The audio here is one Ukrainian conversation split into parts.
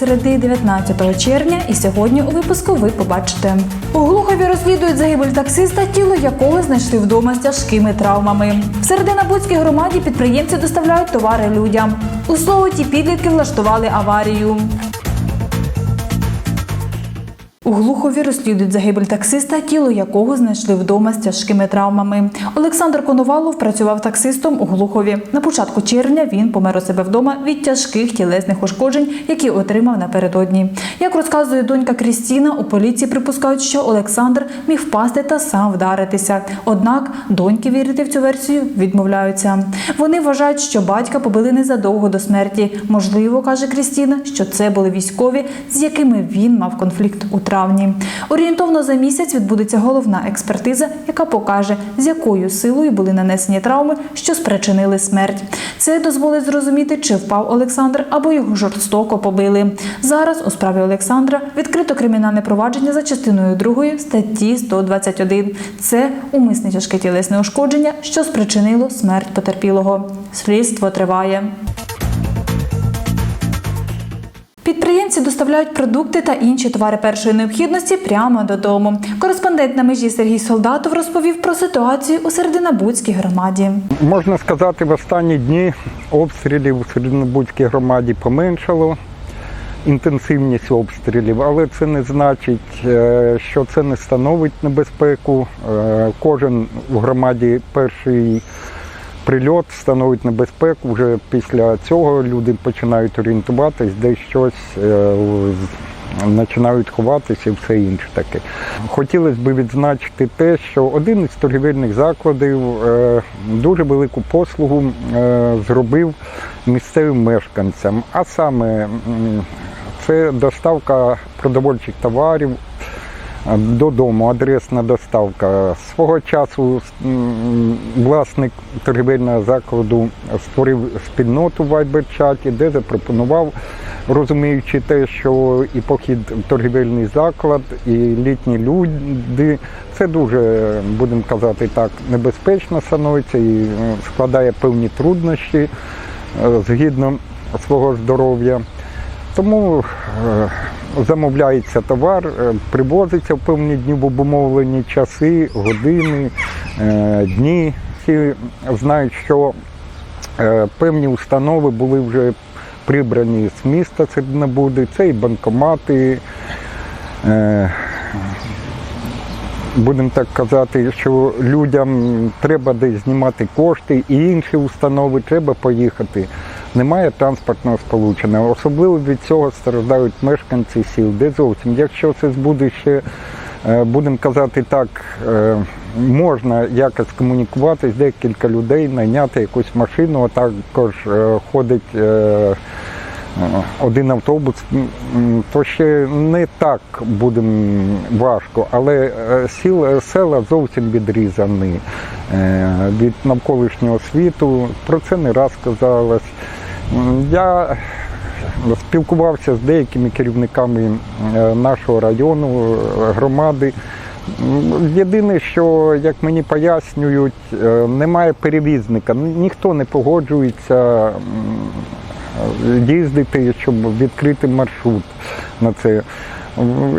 середи 19 червня, і сьогодні у випуску ви побачите. У Глухові розслідують загибель таксиста, тіло якого знайшли вдома з тяжкими травмами. В Серединабудській громаді підприємці доставляють товари людям. У Солоті підлітки влаштували аварію. У Глухові розслідують загибель таксиста, тіло якого знайшли вдома з тяжкими травмами. Олександр Коновалов працював таксистом у Глухові. На початку червня він помер у себе вдома від тяжких тілесних ушкоджень, які отримав напередодні. Як розказує донька Крістіна, у поліції припускають, що Олександр міг впасти та сам вдаритися. Однак доньки вірити в цю версію відмовляються. Вони вважають, що батька побили незадовго до смерті. Можливо, каже Крістіна, що це були військові, з якими він мав конфлікт у травні. Орієнтовно за місяць відбудеться головна експертиза, яка покаже, з якою силою були нанесені травми, що спричинили смерть. Це дозволить зрозуміти, чи впав Олександр або його жорстоко побили. Зараз у справі Олександра відкрито кримінальне провадження за частиною 2 статті 121. Це умисне тяжке тілесне ушкодження, що спричинило смерть потерпілого. Слідство триває. Підприємці доставляють продукти та інші товари першої необхідності прямо додому. Кореспондент на межі Сергій Солдатов розповів про ситуацію у Серединабудській громаді. Можна сказати, в останні дні обстрілів у Серединобудській громаді поменшало інтенсивність обстрілів, але це не значить, е, що це не становить небезпеку. Е, Кожен в громаді перший прильот становить небезпеку. Вже після цього люди починають орієнтуватись, де щось е, починають ховатися і все інше таке. Хотілося б відзначити те, що один із торгівельних закладів е, дуже велику послугу е, зробив місцевим мешканцям, а саме це доставка продовольчих товарів додому, адресна доставка. Свого часу власник торгівельного закладу створив спільноту в Viber-чаті, де запропонував, розуміючи те, що і похід в торгівельний заклад, і літні люди, це дуже, будемо казати так, небезпечно становиться і е, складає певні труднощі е, згідно свого здоров'я. Тому е, замовляється товар, е, привозиться в певні дні в обумовлені часи, години, е, дні. Всі знають, що е, певні установи були вже прибрані з міста Середнобуди, це і банкомати. Будемо так казати, що людям треба десь знімати кошти і інші установи треба поїхати. Немає транспортного сполучення. Особливо від цього страждають мешканці сіл, де зовсім. Якщо це буде ще, е, будемо казати так, е, можна якось комунікувати декілька людей, найняти якусь машину, а також е, ходить. один автобус, то ще не так буде важко, але сіл, села зовсім відрізані від навколишнього світу. Про це не раз казалось. Я спілкувався з деякими керівниками е, нашого району, е, громади. Єдине, що, як мені пояснюють, е, немає перевізника. Ніхто не погоджується їздити, щоб відкрити маршрут на це.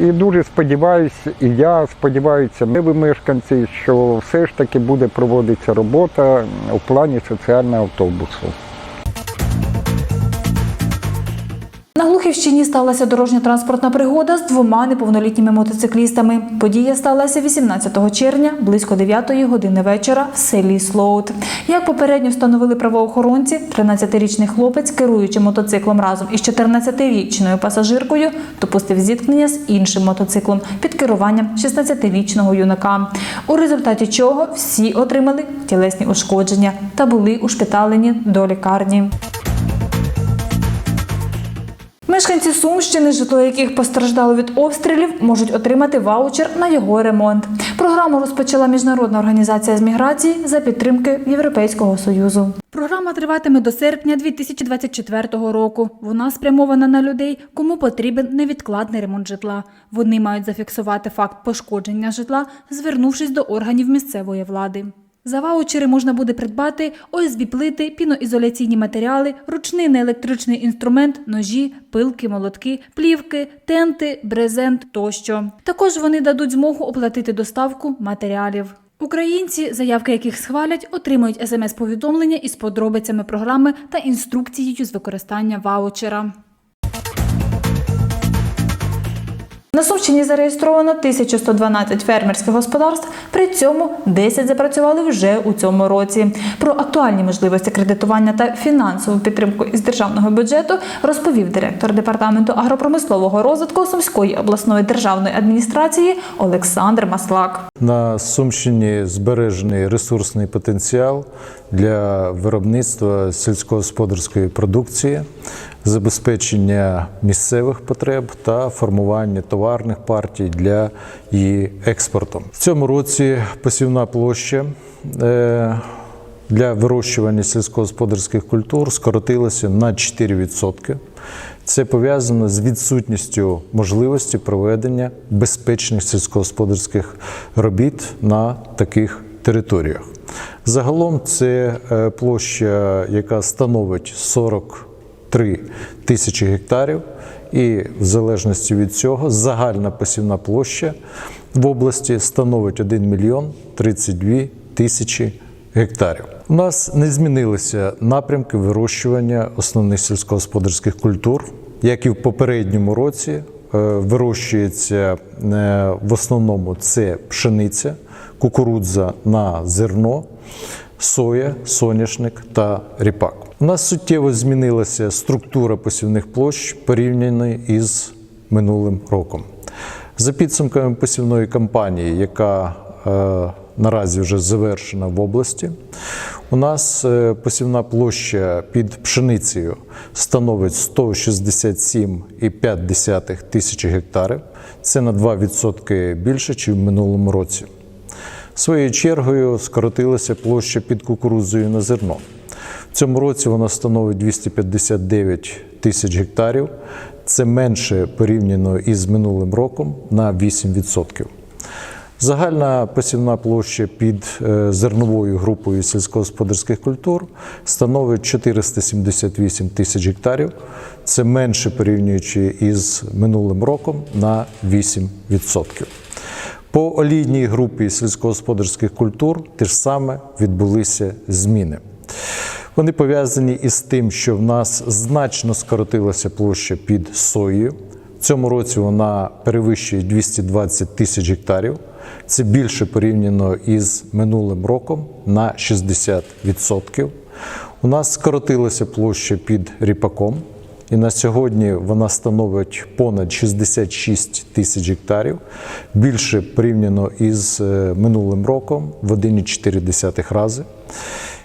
І дуже сподіваюся, і я сподіваюся, ми ви мешканці, що все ж таки буде проводитися робота у плані соціального автобусу. На сталася дорожньо-транспортна пригода з двома неповнолітніми мотоциклістами. Подія сталася 18 червня близько 9 години вечора в селі Слоут. Як попередньо встановили правоохоронці, 13-річний хлопець, керуючи мотоциклом разом із 14-річною пасажиркою, допустив зіткнення з іншим мотоциклом під керуванням 16-річного юнака. У результаті чого всі отримали тілесні ушкодження та були ушпиталені до лікарні. Мешканці Сумщини, житло яких постраждало від обстрілів, можуть отримати ваучер на його ремонт. Програму розпочала міжнародна організація з міграції за підтримки Європейського союзу. Програма триватиме до серпня 2024 року. Вона спрямована на людей, кому потрібен невідкладний ремонт житла. Вони мають зафіксувати факт пошкодження житла, звернувшись до органів місцевої влади. За ваучери можна буде придбати ОСБ плити, піноізоляційні матеріали, ручний неелектричний інструмент, ножі, пилки, молотки, плівки, тенти, брезент тощо. Також вони дадуть змогу оплатити доставку матеріалів. Українці, заявки яких схвалять, отримують смс-повідомлення із подробицями програми та інструкцією з використання ваучера. На Сумщині зареєстровано 1112 фермерських господарств, при цьому 10 запрацювали вже у цьому році. Про актуальні можливості кредитування та фінансову підтримку із державного бюджету розповів директор департаменту агропромислового розвитку Сумської обласної державної адміністрації Олександр Маслак. На Сумщині збережений ресурсний потенціал для виробництва сільськогосподарської продукції, забезпечення місцевих потреб та формування товарних партій для її експорту. В цьому році посівна площа. Для вирощування сільськогосподарських культур скоротилося на 4%. Це пов'язано з відсутністю можливості проведення безпечних сільськогосподарських робіт на таких територіях. Загалом це е, площа, яка становить 43 тисячі гектарів, і в залежності від цього загальна посівна площа в області становить 1 мільйон 32 тисячі гектарів. У нас не змінилися напрямки вирощування основних сільськогосподарських культур, як і в попередньому році. е, Вирощується е, в основному це пшениця, кукурудза на зерно, соя, соняшник та ріпак. У нас суттєво змінилася структура посівних площ порівняно із минулим роком. За підсумками посівної кампанії, яка е, наразі вже завершена в області, у нас е, посівна площа під пшеницею становить 167,5 тисячі гектарів. Це на 2% більше, ніж в минулому році. Своєю чергою скоротилася площа під кукурудзою на зерно. В цьому році вона становить 259 тисяч гектарів. Це менше порівняно із минулим роком на 8%. Загальна посівна площа під е, зерновою групою сільськогосподарських культур становить 478 тисяч гектарів. Це менше порівнюючи із минулим роком на 8%. По олійній групі сільськогосподарських культур теж саме відбулися зміни. Вони пов'язані із тим, що в нас значно скоротилася площа під соєю. В цьому році вона перевищує 220 тисяч гектарів. Це більше порівняно із минулим роком на 60%. У нас скоротилася площа під ріпаком, і на сьогодні вона становить понад 66 тисяч гектарів, більше порівняно із е, минулим роком в 1,4 рази.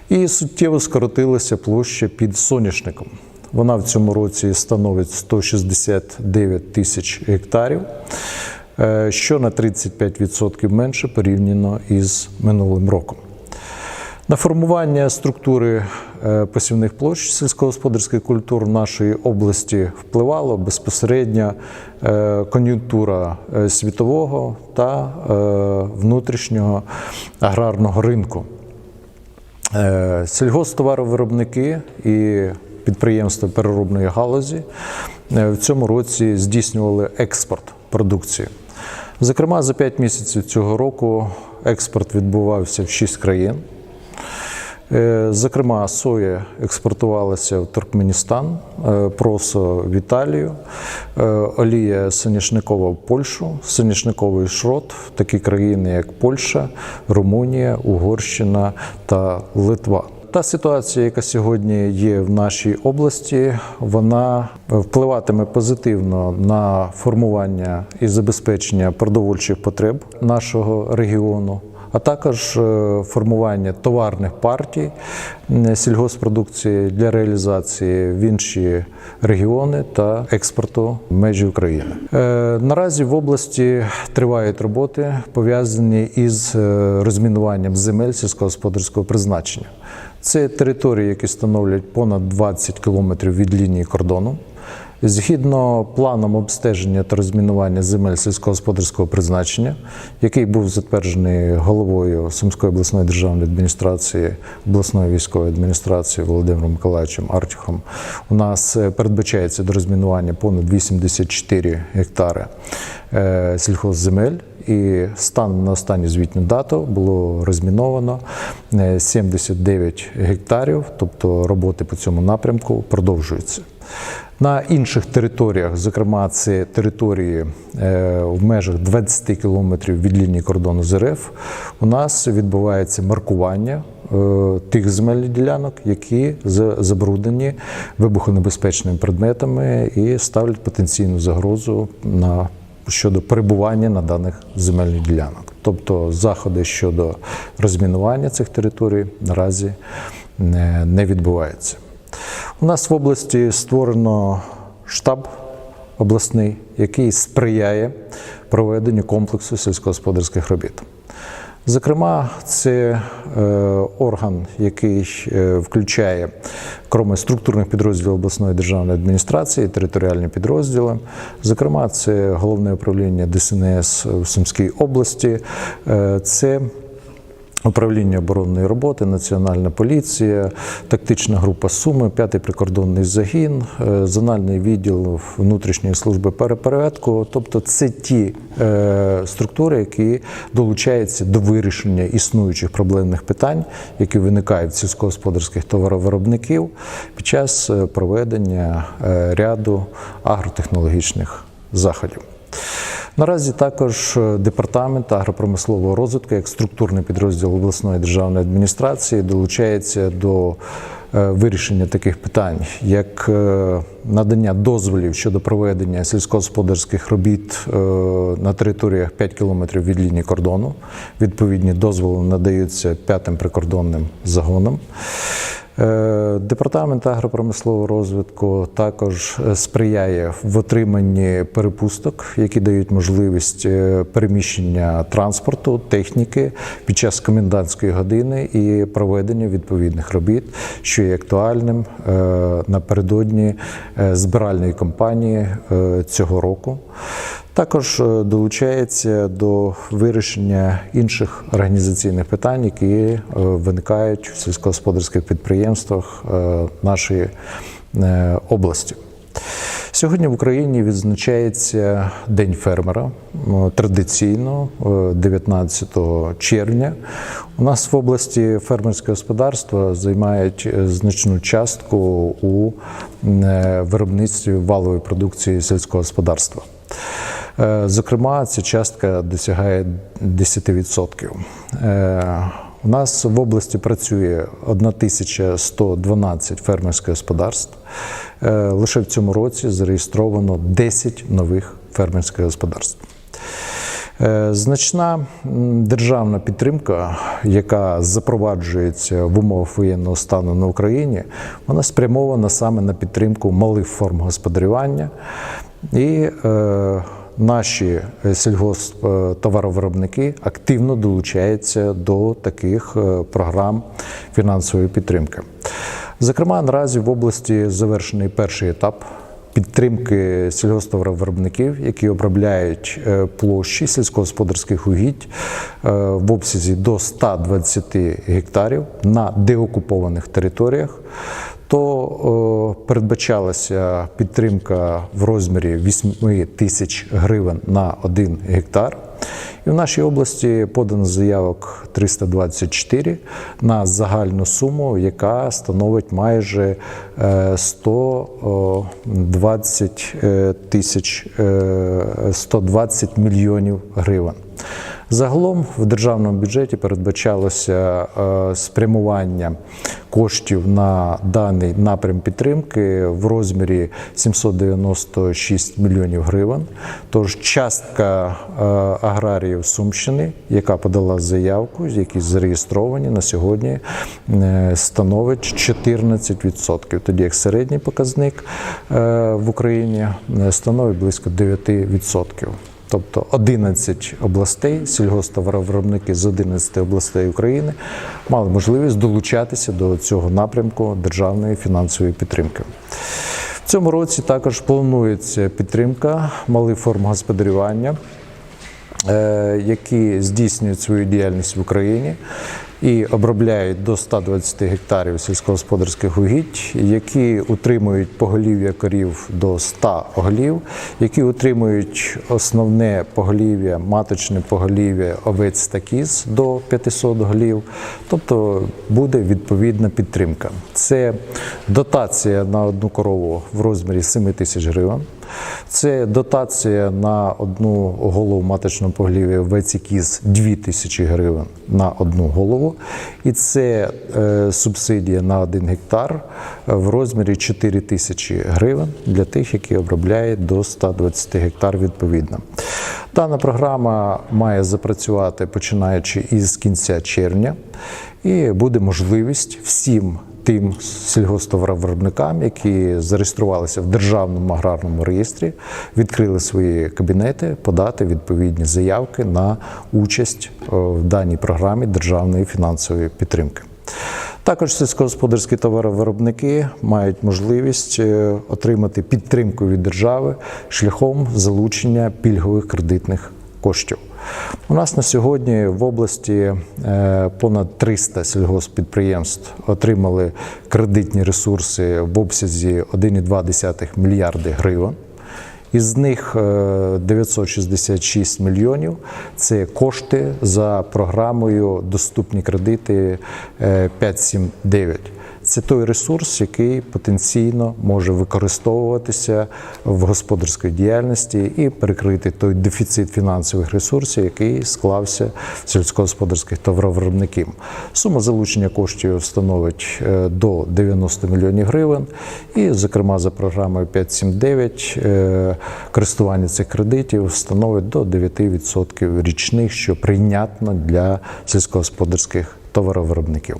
І суттєво скоротилася площа під соняшником. Вона в цьому році становить 169 тисяч гектарів, що на 35% менше порівняно із минулим роком. На формування структури е, посівних площ сільськогосподарських культур нашої області впливало безпосередньо е, кон'юнктура е, світового та е, внутрішнього аграрного ринку. Е, Сільгосптоваровиробники і підприємства переробної галузі е, в цьому році здійснювали експорт продукції. Зокрема, за 5 місяців цього року експорт відбувався в 6 країн. Е, Зокрема, соя експортувалася в Туркменістан, е, просо в Італію, е, олія соняшникова в Польщу, соняшниковий шрот в такі країни, як Польща, Румунія, Угорщина та Литва. Та ситуація, яка сьогодні є в нашій області, вона впливатиме позитивно на формування і забезпечення продовольчих потреб нашого регіону а також е, формування товарних партій сільгоспродукції для реалізації в інші регіони та експорту в межі України. Е, Наразі в області тривають роботи пов'язані із е, розмінуванням земель сільськогосподарського призначення. Це території, які становлять понад 20 кілометрів від лінії кордону. Згідно планом обстеження та розмінування земель сільськогосподарського призначення, який був затверджений головою Сумської обласної державної адміністрації, обласної військової адміністрації Володимиром Миколаївичем Артюхом, у нас е, передбачається до розмінування понад 84 гектари е, сільхозземель. І станом на останню звітну дату було розміновано е, 79 гектарів, тобто роботи по цьому напрямку продовжуються. На інших територіях, зокрема, це території е, в межах 20 кілометрів від лінії кордону з РФ, у нас відбувається маркування е, тих земельних ділянок, які за- забруднені вибухонебезпечними предметами і ставлять потенційну загрозу на щодо перебування на даних земельних ділянок. Тобто заходи щодо розмінування цих територій наразі не, не відбуваються. У нас в області створено штаб обласний, який сприяє проведенню комплексу сільськогосподарських робіт. Зокрема, це е, орган, який е, включає, крім структурних підрозділів обласної державної адміністрації, територіальні підрозділи. Зокрема, це головне управління ДСНС в Сумській області, е, це Управління оборонної роботи, Національна поліція, тактична група Суми, п'ятий прикордонний загін, е, зональний відділ внутрішньої служби перепередку. Тобто, це ті е, структури, які долучаються до вирішення існуючих проблемних питань, які виникають в сільськогосподарських товаровиробників під час е, проведення е, ряду агротехнологічних заходів. Наразі також е, департамент агропромислового розвитку, як структурний підрозділ обласної державної адміністрації, долучається до вирішення таких питань, як е, надання дозволів щодо проведення сільськогосподарських робіт е, на територіях 5 кілометрів від лінії кордону. Відповідні дозволи надаються п'ятим прикордонним загонам. Е, Департамент агропромислового розвитку також е, сприяє в отриманні перепусток, які дають можливість е, переміщення транспорту, техніки під час комендантської години і проведення відповідних робіт, що є актуальним е, напередодні е, збиральної кампанії е, цього року. Також долучається до вирішення інших організаційних питань, які виникають в сільськогосподарських підприємствах нашої області. Сьогодні в Україні відзначається День фермера. Традиційно, е, 19 червня. У нас в області фермерське господарство займають е, значну частку у е, виробництві валової продукції сільського господарства. Е, Зокрема, ця частка досягає 10%. У нас в області працює 1112 фермерських господарств. Е, Лише в цьому році зареєстровано 10 нових фермерських господарств. Е, Значна державна підтримка, яка запроваджується в умовах воєнного стану на Україні, вона спрямована саме на підтримку малих форм господарювання. І е, наші сільгосптоваровиробники активно долучаються до таких е, програм фінансової підтримки. Зокрема, наразі в області завершений перший етап підтримки сільгосптоваровиробників, які обробляють е, площі сільськогосподарських угідь е, в обсязі до 120 гектарів на деокупованих територіях. То е, передбачалася підтримка в розмірі 8 тисяч гривень на 1 гектар. І в нашій області подано заявок 324 на загальну суму, яка становить майже е, 120 е, тисяч е, 120 мільйонів гривень. Загалом в державному бюджеті передбачалося е, спрямування коштів на даний напрям підтримки в розмірі 796 мільйонів гривень. Тож частка е, аграріїв Сумщини, яка подала заявку, які зареєстровані на сьогодні, е, становить 14%. Тоді як середній показник в Україні становить близько 9%. Тобто 11 областей, сільгосптоваровиробники з 11 областей України мали можливість долучатися до цього напрямку державної фінансової підтримки. В цьому році також планується підтримка малих форм господарювання, е, які здійснюють свою діяльність в Україні і обробляють до 120 гектарів сільськогосподарських угідь, які утримують поголів'я корів до 100 голів, які утримують основне поголів'я, маточне поголів'я овець та кіз до 500 голів. Тобто буде відповідна підтримка. Це дотація на одну корову в розмірі 7 тисяч гривень. Це дотація на одну голову маточного поголів'я овець і кіз 2 тисячі гривень на одну голову. І це е, субсидія на 1 гектар в розмірі 4 тисячі гривень для тих, які обробляють до 120 гектар відповідно. Дана програма має запрацювати починаючи із кінця червня, і буде можливість всім тим сільгосптоваровиробникам, які зареєструвалися в державному аграрному реєстрі, відкрили свої кабінети, подати відповідні заявки на участь е, в даній програмі державної фінансової підтримки. Також сільськогосподарські товаровиробники мають можливість е, отримати підтримку від держави шляхом залучення пільгових кредитних коштів. У нас на сьогодні в області е, понад 300 сільгосппідприємств отримали кредитні ресурси в обсязі 1,2 мільярди гривень. Із них е, 966 мільйонів це кошти за програмою Доступні кредити е, 579. Це той ресурс, який потенційно може використовуватися в господарській діяльності і перекрити той дефіцит фінансових ресурсів, який склався сільськогосподарських товаровиробників. Сума залучення коштів становить е, до 90 мільйонів гривень. І, зокрема, за програмою 579 е, користування цих кредитів становить до 9% річних, що прийнятно для сільськогосподарських товаровиробників.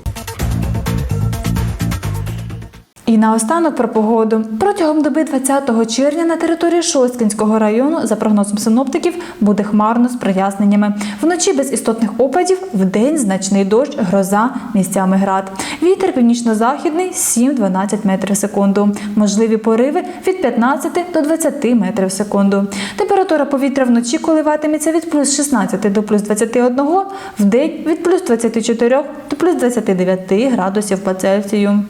І наостанок про погоду. Протягом доби 20 червня на території Шосткінського району, за прогнозом синоптиків, буде хмарно з проясненнями. Вночі без істотних опадів, вдень значний дощ, гроза, місцями град. Вітер північно-західний 7-12 метрів в секунду. Можливі пориви від 15 до 20 метрів в секунду. Температура повітря вночі коливатиметься від плюс 16 до плюс 21, вдень від плюс 24 до плюс 29 градусів по Цельсію.